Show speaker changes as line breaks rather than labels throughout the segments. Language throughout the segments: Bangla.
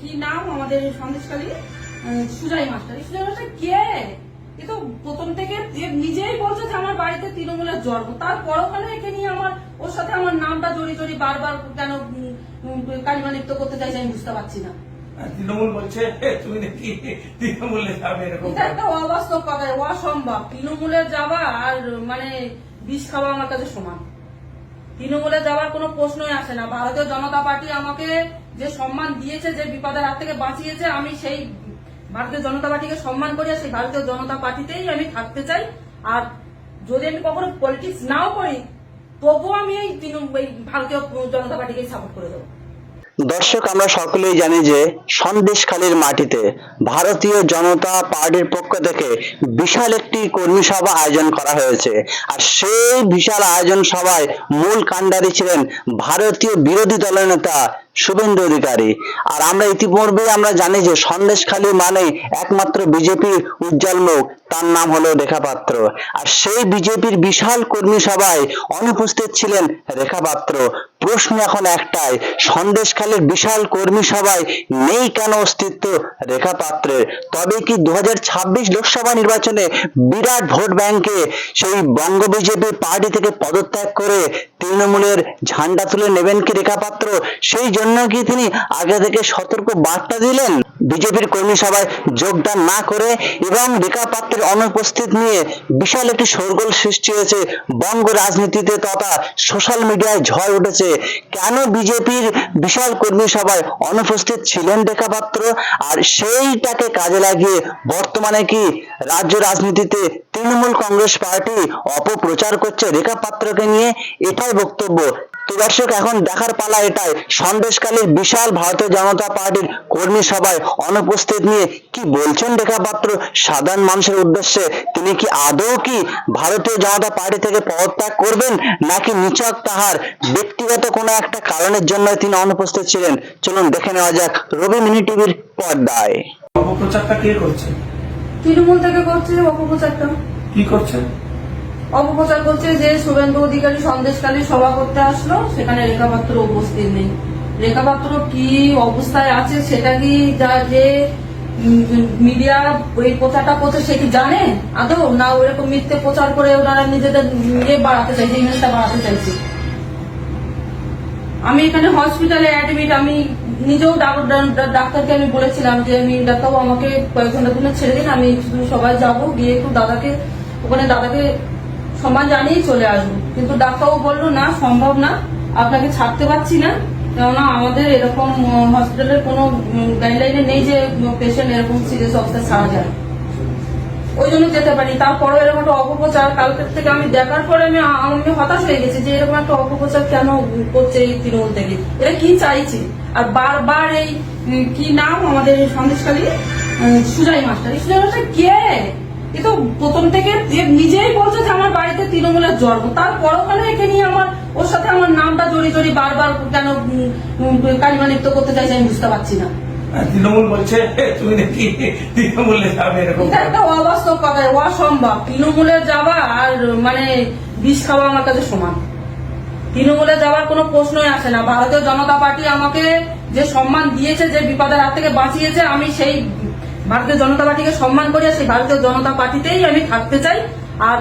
কি নাম আমাদের সন্দেশকালী সুজয় মাস্টার। এই সুজয় মাস্টার কে? এ তো প্রথম থেকে যে নিজেই বলছে যে আমার বাড়িতে তৃণমূলের জন্ম। তারপরও কেন একে নিয়ে আমার ওর সাথে আমার নামটা জড়িয়ে জড়িয়ে বারবার কেন কালিমা লিপ্ত করতে চাইছে আমি বুঝতে পারছি না।
তৃণমূল বলছে তুমি নাকি তৃণমূলে যাবে এরকম
এটা একটা অবাস্তব কথা অসম্ভব। তৃণমূলে যাওয়া আর মানে বিষ খাওয়া আমার কাছে সমান। তৃণমূলে যাওয়ার কোনো প্রশ্নই আসে না। ভারতীয় জনতা পার্টি আমাকে যে সম্মান দিয়েছে, যে বিপদের হাত থেকে বাঁচিয়েছে, আমি সেই ভারতীয় জনতা পার্টিকে সম্মান করি সেই ভারতীয় জনতা পার্টিতেই আমি থাকতে চাই। আর যদি আমি কখনো পলিটিক্স নাও করি, তবুও আমি এই তৃণমূল ভারতীয় জনতা পার্টিকেই সাপোর্ট করে দেবো।
দর্শক, আমরা সকলেই জানি যে সন্দেশখালীর মাটিতে ভারতীয় জনতা পার্টির পক্ষ থেকে বিশাল একটি কর্মী সভা আয়োজন করা হয়েছে। আর সেই বিশাল আয়োজন সভায় মূল কাণ্ডারি ছিলেন ভারতীয় বিরোধী দলের নেতা শুভেন্দু অধিকারী। আর আমরা ইতিপূর্বে আমরা জানি যে সন্দেশখালী মানে একমাত্র বিজেপির উজ্জ্বল মুখ, তার নাম হলো রেখা পাত্র আর সেই বিজেপির বিশাল কর্মী সভায় অনুপস্থিত ছিলেন রেখা পাত্র প্রশ্ন এখন একটাই সন্দেশখালীর বিশাল কর্মী সভায় নেই কেন অস্তিত্ব রেখা পাত্রের তবে কি দু হাজার ছাব্বিশ লোকসভা নির্বাচনে বিরাট ভোট ব্যাংকে সেই বঙ্গ বিজেপি পার্টি থেকে পদত্যাগ করে তৃণমূলের ঝান্ডা তুলে নেবেন কি রেখা পাত্র সেই জন্য কি তিনি আগে থেকে সতর্ক বার্তা দিলেন? বিজেপির কর্মী সভায় যোগদান না করে এবং রেখা পাত্রের অনুপস্থিত নিয়ে বিশাল একটি শোরগোল সৃষ্টি হয়েছে। বঙ্গ রাজনীতিতে তথা সোশ্যাল মিডিয়ায় ঝড় উঠেছে। কেন বিজেপির বিশাল কর্মী সভায় অনুপস্থিত ছিলেন রেখা পাত্র? আর সেইটাকে কাজে লাগিয়ে বর্তমানে কি রাজ্য রাজনীতিতে তৃণমূল কংগ্রেস পার্টি অপপ্রচার করছে রেখা পাত্রকে নিয়ে? এটাই বক্তব্য তো দর্শক এখন দেখার পালা এটাই। সন্দেশকালীর বিশাল ভারতীয় জনতা পার্টির কর্মী সভায় অনুপস্থিত নিয়ে কি বলছেন রেখা পাত্র সাধারণ মানুষের উদ্দেশ্যে তিনি কি আদৌ কি ভারতীয় জনতা পার্টি থেকে পদত্যাগ করবেন নাকি নিচক তাহার ব্যক্তিগত কোনো একটা কারণের জন্য তিনি অনুপস্থিত ছিলেন? চলুন দেখে নেওয়া যাক রবি মিনি টিভির পর্দায়।
অপপ্রচারটা কে করছে?
তৃণমূল থেকে করছে অপপ্রচারটা।
কি করছে?
অপপ্রচার করছে যে শুভেন্দু অধিকারী সন্দেশকালী সভা করতে আসলো, সেখানে রেখাপাত্র উপস্থিত নেই। রেখাপাত্র কি অবস্থায় আছে সেটা কি যা যে মিডিয়া এই প্রচারটা করছে সে কি জানে আদৌ? না ওরকম মিথ্যে প্রচার করে ওনারা নিজেদের ইয়ে বাড়াতে চাইছে, ইমেজটা বাড়াতে চাইছে? আমি এখানে হসপিটালে অ্যাডমিট আমি নিজেও ডাক্তারকে আমি বলেছিলাম যে, আমি ডাক্তারবাবু, আমাকে কয়েক ঘণ্টার জন্য ছেড়ে দিন, আমি শুধু সবাই যাব, গিয়ে একটু দাদাকে, ওখানে দাদাকে সম্মান জানিয়ে চলে আসব। কিন্তু ডাক্তারবাবু বলল, না, সম্ভব না। আপনাকে ছাড়তে পারছি না। কেননা আমাদের এরকম হসপিটালের কোনো গাইডলাইনে নেই যে পেশেন্ট এরকম সিরিয়াস অবস্থায় ছাড়া যায়। ওই জন্য যেতে পারি তারপরেও এরকম একটা অপপ্রচার কালকের থেকে আমি দেখার পরে আমি আমি হতাশ হয়ে গেছি যে এরকম একটা অপপ্রচার কেন করছে এই তৃণমূল থেকে? এটা কি চাইছে? আর বারবার এই কি নাম আমাদের সন্দেশকালী সুজাই মাস্টার। এই সুজয় মাস্টার কে? এ তো প্রথম থেকে যে নিজেই বলছে যে আমার বাড়িতে তৃণমূলের জন্ম। তারপরও কেন একে নিয়ে আমার ওর সাথে আমার নামটা জড়িয়ে জড়িয়ে বারবার কেন কালিমা লিপ্ত করতে চাইছে আমি বুঝতে পারছি না।
আর তৃণমূল বলছে তুমি নাকি তৃণমূলে যাবে এরকম
একটা অবাস্তব কথা অসম্ভব। তৃণমূলে যাওয়া আর মানে বিষ খাওয়া আমার কাছে সমান। তৃণমূলে যাওয়ার কোনো প্রশ্নই আসে না। ভারতীয় জনতা পার্টি আমাকে যে সম্মান দিয়েছে যে বিপদের হাত থেকে বাঁচিয়েছে আমি সেই ভারতীয় জনতা পার্টিকে সম্মান করি আর সেই ভারতীয় জনতা পার্টিতেই আমি থাকতে চাই। আর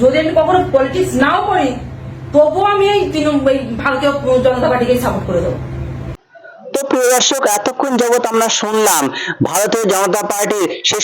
যদি আমি কখনো পলিটিক্স নাও করি, তবুও আমি এই তৃণমূল ভারতীয় জনতা পার্টিকেই সাপোর্ট করে দেবো।
প্রিয় দর্শক, এতক্ষণ যাবৎ আমরা শুনলাম ভারতীয় জনতা পার্টির সেই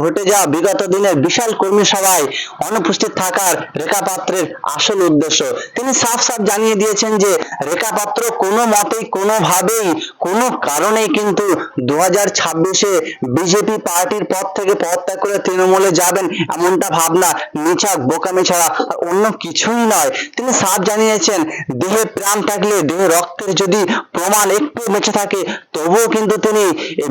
ঘটে যাওয়া বিগত দিনের বিশাল কর্মী সভায় অনুপস্থিত থাকার রেখা পাত্রের আসল উদ্দেশ্য। তিনি সাফ সাফ জানিয়ে দিয়েছেন যে রেখা পাত্র কোনো মতেই, কোনোভাবেই, কোনো কারণেই কিন্তু দু হাজার ছাব্বিশে বিজেপি পার্টির পদ থেকে পদত্যাগ করে তৃণমূলে যাবেন এমনটা ভাবনা নিছক, বোকামি ছাড়া অন্য কিছুই নয়। তিনি সাফ জানিয়েছেন, দেহে প্রাণ থাকলে দেহে রক্তের যদি প্রমাণ একটু বেঁচে থাকে তবুও কিন্তু তিনি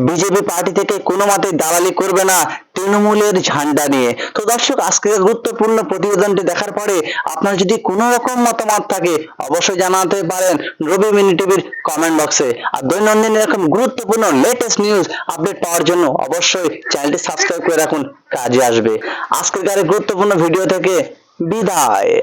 বিজেপি পার্টি থেকে কোনো মতে দালালি করবে না তৃণমূলের ঝান্ডা নিয়ে। তো দর্শক, আজকের গুরুত্বপূর্ণ প্রতিবেদনটি দেখার পরে আপনার যদি কোনো রকম মতামত থাকে, অবশ্যই জানাতে পারেন রবি মিনি টিভির কমেন্ট বক্সে আর দৈনন্দিন এরকম গুরুত্বপূর্ণ লেটেস্ট নিউজ আপডেট পাওয়ার জন্য অবশ্যই চ্যানেলটি সাবস্ক্রাইব করে রাখুন, কাজে আসবে। আজকের গুরুত্বপূর্ণ ভিডিও থেকে বিদায়।